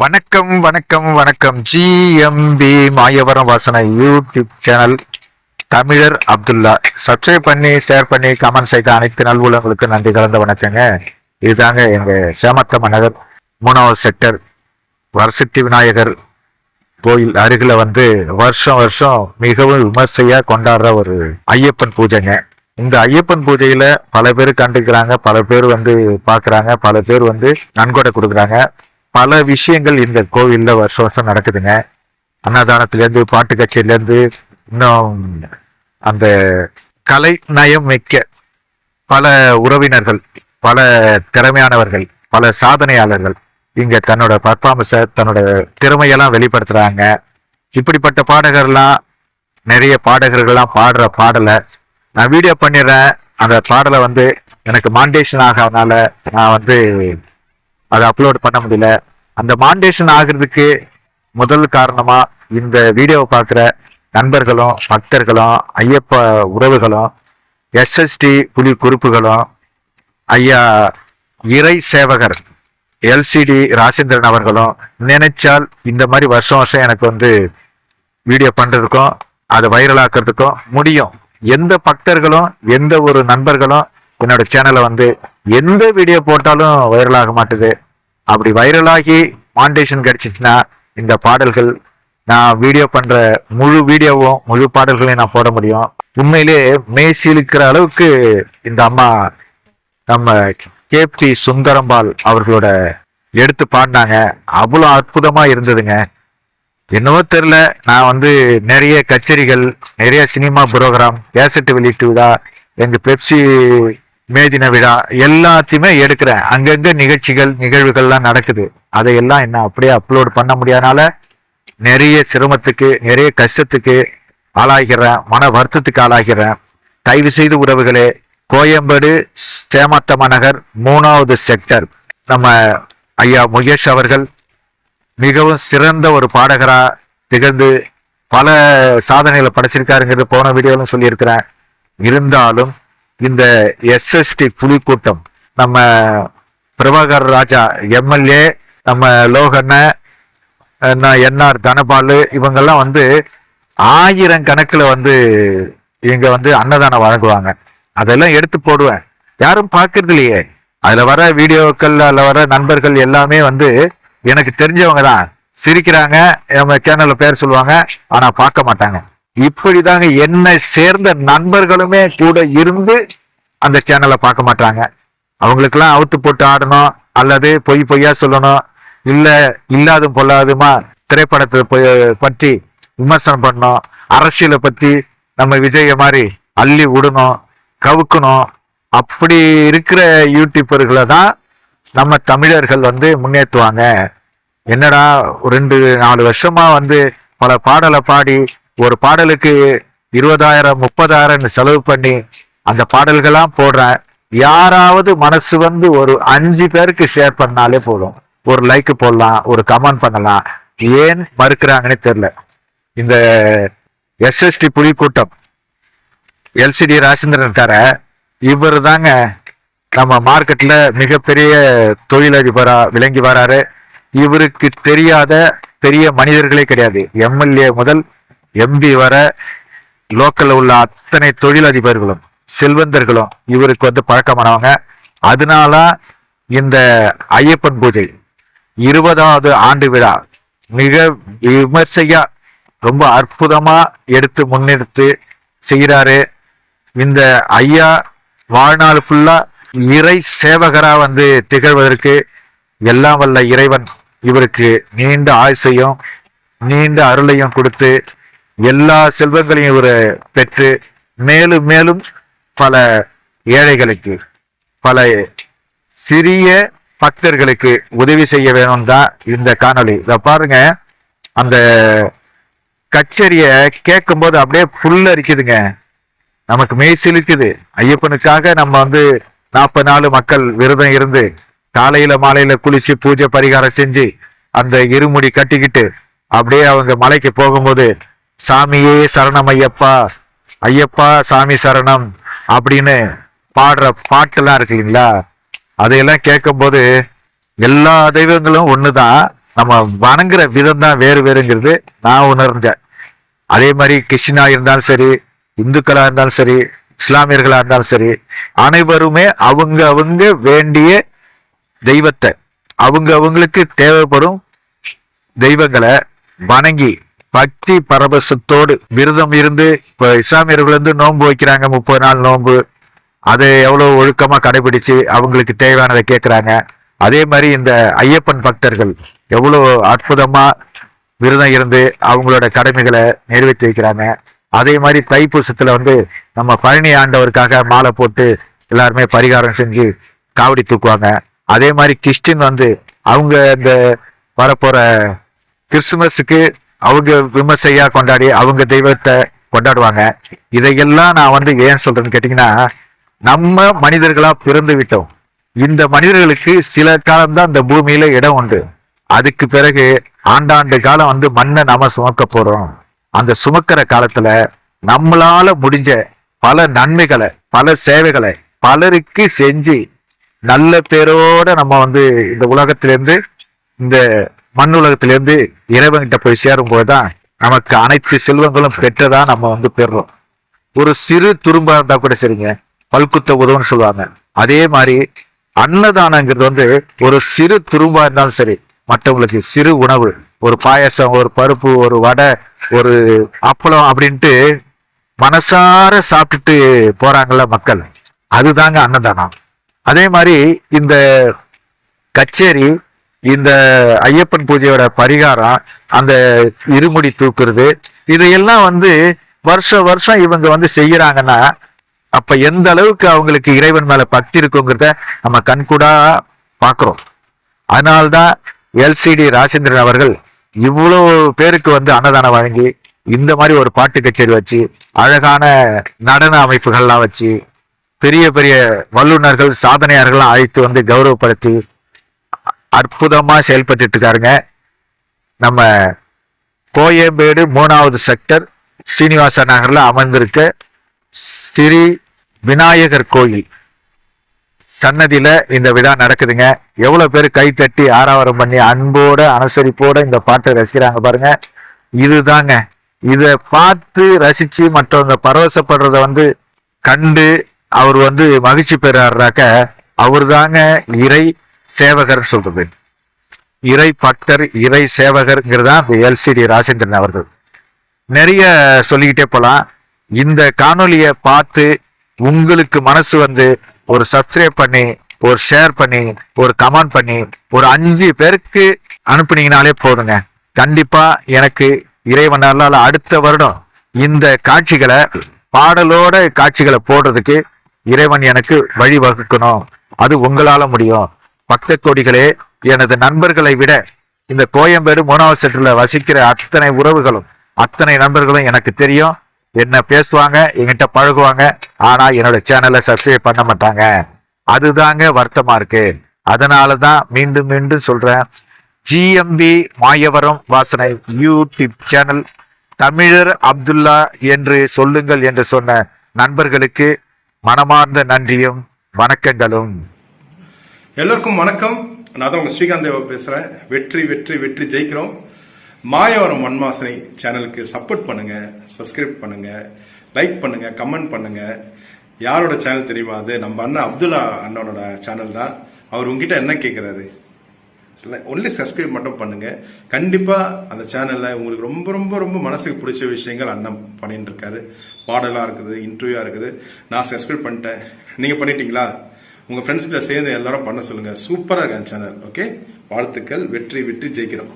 வணக்கம் வணக்கம் வணக்கம். ஜிஎம்பி மாயவரம் வாசனை யூடியூப் சேனல். தமிழர் அப்துல்லா. சப்ஸ்கிரைப் பண்ணி ஷேர் பண்ணி கமெண்ட் செய்த அனைத்து நல்வுலங்களுக்கு நன்றி கலந்த வணக்கங்க. இதுதாங்க எங்க சேமத்த மன்னர் மூணாவது செக்டர் வரசித்தி விநாயகர் கோயில் அருகில வந்து வருஷம் வருஷம் மிகவும் விமர்சையா கொண்டாடுற ஒரு ஐயப்பன் பூஜைங்க. இந்த ஐயப்பன் பூஜையில பல பேர் கண்டுக்கிறாங்க பல பேர் வந்து பாக்குறாங்க பல பேர் வந்து நன்கொடை கொடுக்குறாங்க. பல விஷயங்கள் இந்த கோவிலில் வருஷம் வருஷம் நடக்குதுங்க. அன்னதானத்துலேருந்து பாட்டு கட்சியிலேருந்து இன்னும் அந்த கலை நயம் மிக்க பல உறவினர்கள் பல திறமையானவர்கள் பல சாதனையாளர்கள் இங்கே தன்னோட பர்ஃபார்மன்ஸை தன்னோட திறமையெல்லாம் வெளிப்படுத்துகிறாங்க இப்படிப்பட்ட பாடகர்லாம் நிறைய பாடகர்கள்லாம் பாடுற பாடலை நான் வீடியோ பண்ணிடுறேன். அந்த பாடலை வந்து எனக்கு மாண்டேஷன் ஆகாதனால நான் வந்து அதை அப்லோட் பண்ண முடியல. அந்த மாண்டேஷன் ஆகிறதுக்கு முதல் காரணமா இந்த வீடியோவை பார்க்குற நண்பர்களும் பக்தர்களும் ஐயப்ப உறவுகளும் எஸ்எஸ்டி புலி குறிப்புகளும் ஐயா இறை சேவகர் எல்சிடி ராஜேந்திரன் அவர்களும் நினைச்சால் இந்த மாதிரி வருஷம் வருஷம் எனக்கு வந்து வீடியோ பண்ணுறதுக்கும் அதை வைரலாக்குறதுக்கும் முடியும். எந்த பக்தர்களும் எந்த ஒரு நண்பர்களும் என்னோட சேனலை வந்து எந்த வீடியோ போட்டாலும் வைரல் ஆக மாட்டுது. அப்படி வைரலாகி மாண்டேஷன் கிடச்சிச்சின்னா இந்த பாடல்கள் நான் வீடியோ பண்ணுற முழு வீடியோவும் முழு பாடல்களையும் நான் போட முடியும். உண்மையிலே மேய்சிலுக்கிற அளவுக்கு இந்த அம்மா நம்ம கேபி சுந்தரம்பால் அவர்களோட எடுத்து பாடினாங்க. அவ்வளோ அற்புதமாக இருந்ததுங்க. என்னவோ தெரில நான் வந்து நிறைய கச்சேரிகள் நிறைய சினிமா புரோகிராம் கேசட்டு வெளியிட்டு விழா எங்கள் பெப்சி மேதின விழா எல்லாத்தையுமே எடுக்கிறேன் அங்கங்க நிகழ்ச்சிகள் நிகழ்வுகள்லாம் நடக்குது. அதையெல்லாம் என்ன அப்படியே அப்லோட் பண்ண முடியாதனால நிறைய சிரமத்துக்கு நிறைய கஷ்டத்துக்கு ஆளாகிறேன் மன வருத்தத்துக்கு ஆளாகிறேன் தயவு செய்து உறவுகளே கோயம்பேடு சேமத்தம நகர் மூணாவது செக்டர் நம்ம ஐயா முகேஷ் அவர்கள் மிகவும் சிறந்த ஒரு பாடகரா திகழ்ந்து பல சாதனைகளை படைச்சிருக்காருங்கிறது போன வீடியோலும் சொல்லியிருக்கிறேன். இருந்தாலும் இந்த எஸ்எஸ்டி புலிக்கூட்டம். நம்ம பிரபாகர் ராஜா எம்எல்ஏ நம்ம லோகண்ண என்ஆர் தனபாலு இவங்கெல்லாம் வந்து ஆயிரம் கணக்கில் வந்து இங்க வந்து அன்னதானம் வழங்குவாங்க. அதெல்லாம் எடுத்து போடுவேன். யாரும் பார்க்கறது இல்லையே. அதுல வர வீடியோக்கள் அதுல வர நண்பர்கள் எல்லாமே வந்து எனக்கு தெரிஞ்சவங்க தான். சிரிக்கிறாங்க. நம்ம சேனல்ல பேர் சொல்லுவாங்க. ஆனா பார்க்க மாட்டாங்க. இப்படிதாங்க என்னை சேர்ந்த நண்பர்களுமே கூட இருந்து அந்த சேனலை பார்க்க மாட்டாங்க. அவங்களுக்கெல்லாம் அவுத்து போட்டு ஆடணும் அல்லது பொய் பொய்யா சொல்லணும் இல்லை இல்லாதும் பொல்லாதுமா திரைப்படத்தை பற்றி விமர்சனம் பண்ணணும் அரசியலை பற்றி நம்ம விஜய மாதிரி அள்ளி விடணும் கவுக்கணும். அப்படி இருக்கிற யூடியூப்பர்களை தான் நம்ம தமிழர்கள் வந்து முன்னேற்றுவாங்க. என்னடா ரெண்டு நாலு வருஷமா வந்து பல பாடலை பாடி ஒரு பாடலுக்கு இருபதாயிரம் முப்பதாயிரம் செலவு பண்ணி அந்த பாடல்கள்லாம் போடுறேன் யாராவது மனசு வந்து ஒரு அஞ்சு பேருக்கு ஷேர் பண்ணாலே போதும். ஒரு லைக் போடலாம் ஒரு கமெண்ட் பண்ணலாம். ஏன் மறுக்கிறாங்கன்னு தெரியல. இந்த எஸ்எஸ்டி புலி கூட்டம் எல்சிடி ராஜேந்திரன் தர இவர் தாங்க நம்ம மார்க்கெட்ல மிகப்பெரிய தொழிலதிபரா விளங்கி வராரு. இவருக்கு தெரியாத பெரிய மனிதர்களே கிடையாது. எம்எல்ஏ முதல் எம்பி வர லோக்கல்ல உள்ள அத்தனை தொழிலதிபர்களும் செல்வந்தர்களும் இவருக்கு வந்து பழக்கமானவங்க. அதனால இந்த ஐயப்பன் பூஜை இருபதாவது ஆண்டு விழா மிக விமர்சையா ரொம்ப அற்புதமா எடுத்து முன்னெடுத்து செய்கிறாரு. இந்த ஐயா வாழ்நாள் ஃபுல்லா இறை சேவகரா வந்து திகழ்வதற்கு எல்லாம் வல்ல இறைவன் இவருக்கு நீண்ட ஆயுசையும் நீண்ட அருளையும் கொடுத்து எல்லா செல்வங்களையும் இவர் பெற்று மேலும் மேலும் பல ஏழைகளுக்கு பல சிறிய பக்தர்களுக்கு உதவி செய்ய வேணும் தான் இந்த காணொளி. இதை பாருங்க அந்த கச்சேரிய கேட்கும்போது அப்படியே புல்ல இருக்குதுங்க நமக்கு மெய் சிலிக்குது ஐயப்பனுக்காக நம்ம வந்து நாற்பது நாள் மக்கள் விரதம் இருந்து காலையில மாலையில குளிச்சு பூஜை பரிகாரம் செஞ்சு அந்த இருமுடி கட்டிக்கிட்டு அப்படியே அவங்க மலைக்கு போகும்போது சாமியே சரணம் ஐயப்பா ஐயப்பா சாமி சரணம் அப்படின்னு பாடுற பாட்டெல்லாம் இருக்கு இல்லைங்களா? அதையெல்லாம் கேட்கும்போது எல்லா தெய்வங்களும் ஒண்ணுதான். நம்ம வணங்குற விதம் தான் வேறு வேறுங்கிறது நான் உணர்ந்தேன். அதே மாதிரி கிறிஸ்டினா இருந்தாலும் சரி இந்துக்களா இருந்தாலும் சரி இஸ்லாமியர்களா இருந்தாலும் சரி அனைவருமே அவங்க அவங்க வேண்டிய தெய்வத்தை அவங்க அவங்களுக்கு தேவைப்படும் தெய்வங்களை வணங்கி பக்தி பரவசத்தோடு விரதம் இருந்து இப்ப இஸ்லாமியர்கள் வந்து நோன்பு வைக்கிறாங்க முப்பது நாள் நோன்பு. அதை எவ்வளவு ஒழுக்கமா கடைபிடிச்சு அவங்களுக்கு தேவையானதை கேட்குறாங்க. அதே மாதிரி இந்த ஐயப்பன் பக்தர்கள் எவ்வளவு அற்புதமா விரதம் இருந்து அவங்களோட கடமைகளை நிறைவேற்றி வைக்கிறாங்க. அதே மாதிரி தைப்பூசத்துல வந்து நம்ம பழனி ஆண்டவருக்காக மாலை போட்டு எல்லாருமே பரிகாரம் செஞ்சு காவடி தூக்குவாங்க. அதே மாதிரி கிறிஸ்டின் வந்து அவங்க இந்த வரப்போற கிறிஸ்துமஸுக்கு அவங்க விமர்சையா கொண்டாடி அவங்க தெய்வத்தை கொண்டாடுவாங்க. இதையெல்லாம் நான் வந்து ஏன் சொல்றேன்னு கேட்டீங்கன்னா நம்ம மனிதர்களா பிறந்து விட்டோம். இந்த மனிதர்களுக்கு சில காலம்தான் இந்த பூமியில இடம் உண்டு. அதுக்கு பிறகு ஆண்டாண்டு காலம் வந்து மண்ணை நாம சுமக்க போறோம். அந்த சுமக்கிற காலத்துல நம்மளால முடிஞ்ச பல நன்மைகளை பல சேவைகளை பலருக்கு செஞ்சு நல்ல பேரோட நம்ம வந்து இந்த உலகத்திலிருந்து இந்த மண்ணுலகத்திலிருந்து இறைவன்கிட்ட போய் சேரும் போதுதான் நமக்கு அனைத்து செல்வங்களும் பெற்றதா நம்ம வந்து பெறுறோம். ஒரு சிறு துரும்பா இருந்தா கூட சரிங்க. பல்குத்த உதவுன்னு சொல்லுவாங்க. அதே மாதிரி அன்னதானங்கிறது வந்து ஒரு சிறு துரும்பா இருந்தாலும் சரி மற்றவங்களுக்கு சிறு உணவு ஒரு பாயாசம் ஒரு பருப்பு ஒரு வடை ஒரு அப்பளம் அப்படின்ட்டு மனசார சாப்பிட்டுட்டு போறாங்கல்ல மக்கள். அதுதாங்க அன்னதானம். அதே மாதிரி இந்த கச்சேரி இந்த ஐயப்பன் பூஜையோட பரிகாரம் அந்த இருமுடி தூக்குறது இதையெல்லாம் வந்து வருஷ வருஷம் இவங்க வந்து செய்யறாங்கன்னா அப்ப எந்த அளவுக்கு அவங்களுக்கு இறைவன் மேல பக்தி இருக்குங்கிறத நம்ம கண்கூடா பாக்குறோம். அதனால்தான் எல்சிடி ராஜேந்திரன் அவர்கள் இவ்வளவு பேருக்கு வந்து அன்னதானம் வழங்கி இந்த மாதிரி ஒரு பாட்டு கச்சேரி வச்சு அழகான நடன அமைப்புகள்லாம் வச்சு பெரிய பெரிய வல்லுநர்கள் சாதனையாளர்கள்லாம் அழைத்து வந்து கௌரவப்படுத்தி அற்புதமாக செயல்பட்டு இருக்காருங்க நம்ம கோயம்பேடு மூணாவது செக்டர் சீனிவாச நகரில் அமர்ந்திருக்க ஸ்ரீ விநாயகர் கோயில். சன்னதியில் இந்த விழா நடக்குதுங்க. எவ்வளோ பேர் கை தட்டி ஆரவாரம் பண்ணி அன்போட அனுசரிப்போட இந்த பாட்டை ரசிக்கிறாங்க பாருங்க. இதுதாங்க. இதை பார்த்து ரசித்து மற்றவங்க பரவசப்படுறத வந்து கண்டு அவர் வந்து மகிழ்ச்சி பெறாருனாக்க அவர் தாங்க இறை சேவகர் சொல்றது இறை பக்தர் இறை சேவகர்ங்கிறது தான் இந்த எல்சிடி ராஜேந்திரன் அவர்கள். நிறைய சொல்லிக்கிட்டே போலாம். இந்த காணொலியை பார்த்து உங்களுக்கு மனசு வந்து ஒரு சப்ஸ்கிரைப் பண்ணி ஒரு ஷேர் பண்ணி ஒரு கமெண்ட் பண்ணி ஒரு அஞ்சு பேருக்கு அனுப்புனீங்கனாலே போதுங்க. கண்டிப்பா எனக்கு இறைவனால அடுத்த வருடம் இந்த காட்சிகளை பாடலோட காட்சிகளை போடுறதுக்கு இறைவன் எனக்கு வழி வகுக்கணும் அது உங்களால முடியும். பக்த கோடிகளே எனது நண்பர்களை விட இந்த கோயம்பேடு மூணாவது செட்டில் வசிக்கிற அத்தனை உறவுகளும் அத்தனை நண்பர்களும் எனக்கு தெரியும். என்ன பேசுவாங்க என்கிட்ட பழகுவாங்க. ஆனா என்னோட சேனலை சப்ஸ்கிரைப் பண்ண மாட்டாங்க. அதுதாங்க வருத்தமா இருக்கு. அதனால தான் மீண்டும் மீண்டும் சொல்றேன். ஜிஎம்பி மாயவரம் வாசனை யூடியூப் சேனல் தமிழர் அப்துல்லா என்று சொல்லுங்கள் என்று சொன்ன நண்பர்களுக்கு மனமார்ந்த நன்றியும் வணக்கங்களும். எல்லோருக்கும் வணக்கம். நான் தான் உங்க ஸ்ரீகாந்த் தேவா பேசுறேன். வெற்றி வெற்றி வெற்றி ஜெயிக்கிறோம். மாயவரம் மண்மாசனை சேனலுக்கு சப்போர்ட் பண்ணுங்க சப்ஸ்கிரைப் பண்ணுங்க லைக் பண்ணுங்க கமெண்ட் பண்ணுங்க. யாரோட சேனல் தெரியுமா அது? நம்ம அண்ணன் அப்துல்லா அண்ணனோட சேனல் தான். அவர் உங்ககிட்ட என்ன கேட்கிறாரு ஒன்லி சப்ஸ்கிரைப் மட்டும் பண்ணுங்க. கண்டிப்பா அந்த சேனல்ல உங்களுக்கு ரொம்ப ரொம்ப ரொம்ப மனசுக்கு பிடிச்ச விஷயங்கள் அண்ணன் பண்ணிட்டு இருக்காரு. பாடலா இருக்குது இன்டர்வியூவா இருக்குது. நான் சப்ஸ்கிரைப் பண்ணிட்டேன். நீங்க பண்ணிட்டீங்களா? உங்க ஃப்ரெண்ட்ஸ்கிட்ட சேர்ந்து எல்லாரும் பண்ண சொல்லுங்க. சூப்பரா இருக்கு சேனல் ஓகே வாழ்த்துக்கள் வெற்றி விட்டு ஜெயிக்கிறோம்